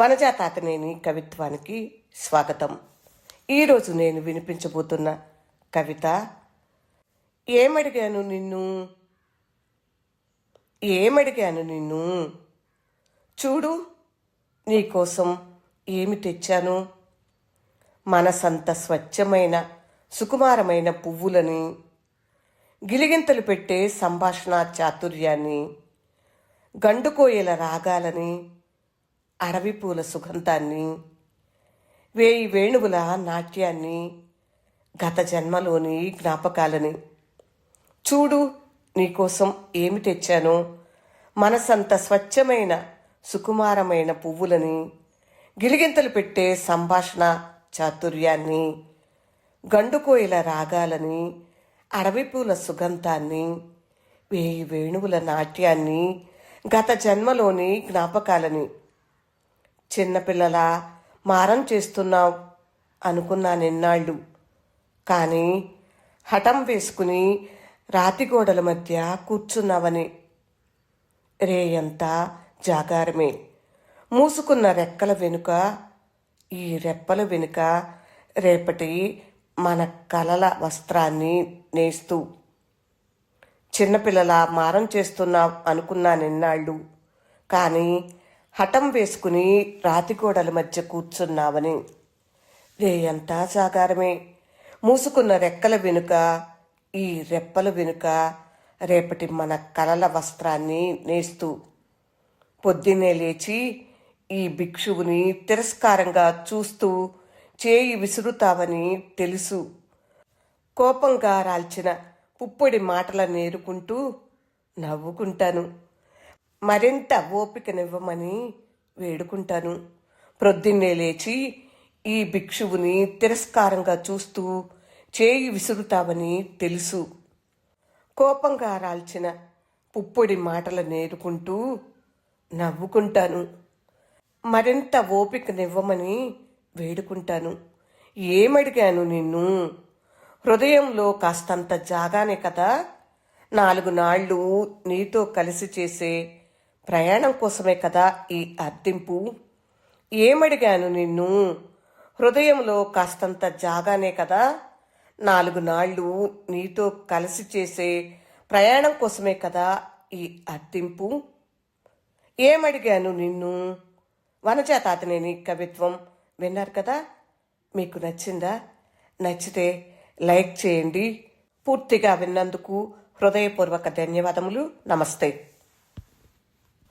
వనజాతాతనేని కవిత్వానికి స్వాగతం. ఈరోజు నేను వినిపించబోతున్న కవిత ఏమడిగాను నిన్ను? ఏమడిగాను నిన్ను? చూడు నీకోసం ఏమి తెచ్చాను? మనసంత స్వచ్ఛమైన సుకుమారమైన పువ్వులని గిలిగింతలు పెట్టే సంభాషణ చాతుర్యాన్ని గండుకోయల రాగాలని అడవి పూల సుగంధాన్ని వేయి వేణువుల నాట్యాన్ని గత జన్మలోని జ్ఞాపకాలని. చూడు నీకోసం ఏమి తెచ్చానో మనసంత స్వచ్ఛమైన సుకుమారమైన పువ్వులని గిలిగింతలు పెట్టే సంభాషణ చాతుర్యాన్ని గండుకోయిల రాగాలని అడవి పూల సుగంధాన్ని వేయి వేణువుల నాట్యాన్ని గత జన్మలోని జ్ఞాపకాలని. చిన్నపిల్లల మారం చేస్తున్నావు అనుకున్నా నిన్నాళ్ళు. కానీ హఠం వేసుకుని రాతి గోడల మధ్య కూర్చున్నావని. రేయంతా జాగారమే. మూసుకున్న రెక్కల వెనుక ఈ రెప్పల వెనుక రేపటి మన కలల వస్త్రాన్ని నేస్తూ. చిన్నపిల్లల మారం చేస్తున్నావు అనుకున్నా నిన్నాళ్ళు. కానీ హఠం వేసుకుని రాతి గోడల మధ్య కూర్చున్నావని. రేయంతా సాగారమే మూసుకున్న రెక్కల వెనుక ఈ రెప్పల వెనుక రేపటి మన కలల వస్త్రాన్ని నేస్తూ. పొద్దున్నే లేచి ఈ భిక్షువుని తిరస్కారంగా చూస్తూ చేయి విసురుతావని తెలుసు. కోపంగా రాల్చిన పుప్పొడి మాటల నేరుకుంటూ నవ్వుకుంటాను. మరింత ఓపికనివ్వమని వేడుకుంటాను. ప్రొద్దున్నే లేచి ఈ భిక్షువుని తిరస్కారంగా చూస్తూ చేయి విసురుతావని తెలుసు. కోపంగా రాల్చిన పుప్పొడి మాటలు నేర్కుంటూ నవ్వుకుంటాను. మరింత ఓపికనివ్వమని వేడుకుంటాను. ఏమడిగాను నిన్ను? హృదయంలో కాస్తంత జాగానే కదా. నాలుగు నాళ్ళు నీతో కలిసి చేసే ప్రయాణం కోసమే కదా ఈ అర్థింపు ఏమడిగాను నిన్ను? హృదయంలో కాస్తంత జాగానే కదా? నాలుగు నాళ్ళు నీతో కలిసి చేసే ప్రయాణం కోసమే కదా ఈ అర్థింపు ఏమడిగాను నిన్ను? వనజాతాతనేని కవిత్వం విన్నారు కదా? మీకు నచ్చిందా? నచ్చితే లైక్ చేయండి. పూర్తిగా విన్నందుకు హృదయపూర్వక ధన్యవాదములు. నమస్తే.